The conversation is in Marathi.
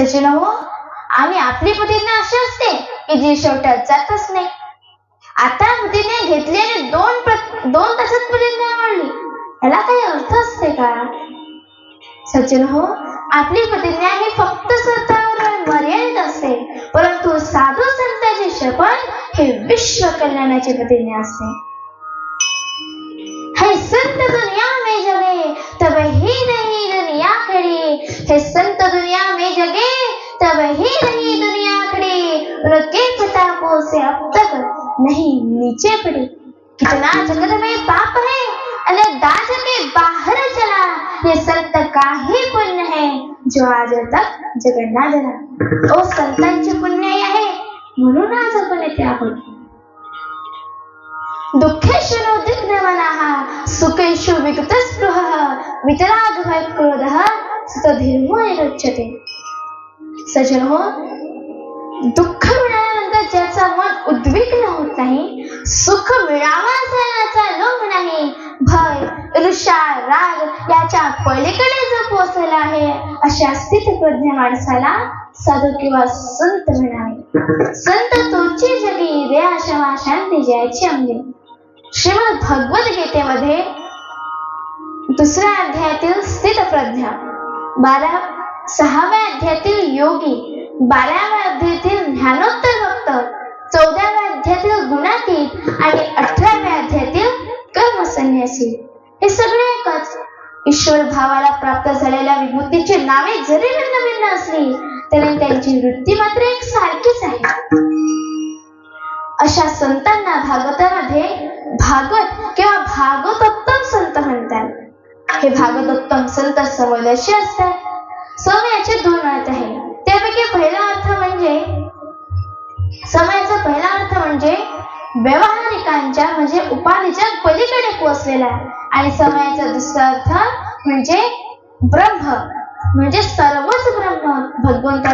सचिन हो आम्ही आपली प्रतिज्ञा अशी असते की जी शेवटात जातच नाही. आता प्रतिज्ञा घेतली आणि दोन प्र- दोन तासात प्रतिज्ञा आवडली. याला काही अर्थ असते का? सचिन हो आपली प्रतिज्ञा ही फक्त स्वतःवर मर्यादित असते परंतु साधू संतांची शपथ हे विश्व कल्याणाची प्रतिज्ञा असते. हे संत दुनिया में जगे तब ही नहीं दुनिया खड़ी. हे संत खड़ी उनके से अब तक नहीं नीचे पड़ी कितना जगत में पाप है अरे दाज के बाहर चला ये संत का ही पुण्य है जो आज तक जगत ना जला ओ संतांचे पुण्य आहे म्हणून आज आपण येथे आहोत दुःखेषु उद्विग्नमनः सुखेषु विगतस्पृहः भय क्रोधः सतधीर्मो निरुच्यते सजनो दुःख मिळाल्यानंतर ज्याचं मन उद्विग्न होत नाही सुख मिळावा असा याचा लोभ नाही. भय ऋषा राग याच्या पलीकडे जो पोहोचलेला आहे अशा स्थितप्रज्ञ माणसाला साधू किंवा संत म्हणावे. संत तुमची जगी दया क्षमा शांती जयाची अंगे श्रीमद भगवत गीतेमध्ये दुसऱ्या अध्यायातील स्थितप्रज्ञा बारा सहाव्या अध्यायातील योगी बाराव्या ज्ञानोत्तर भक्त. चौदाव्या अध्यातील गुणातीत आणि अठराव्या अध्यातील कर्मसन्यासी. हे सगळे एकच. ईश्वर भावाला प्राप्त झालेल्या विभूतीची नावे जरी भिन्न भिन्न असली तरी त्यांची वृत्ती मात्र एक सारखीच आहे. अशा संतांना भागवतामध्ये भागवत किंवा भागवतोत्तम संत म्हणतात. हे भागवतोत्तम संत समदर्शी असतात. समयाचे दोन व्यवहारिकांच्या म्हणजे उपाधीच्या पलीकडे पोहोचलेला आहे. आणि समयाचा दुसरा अर्थ म्हणजे ब्रह्म म्हणजे सर्वच ब्रह्म भगवंत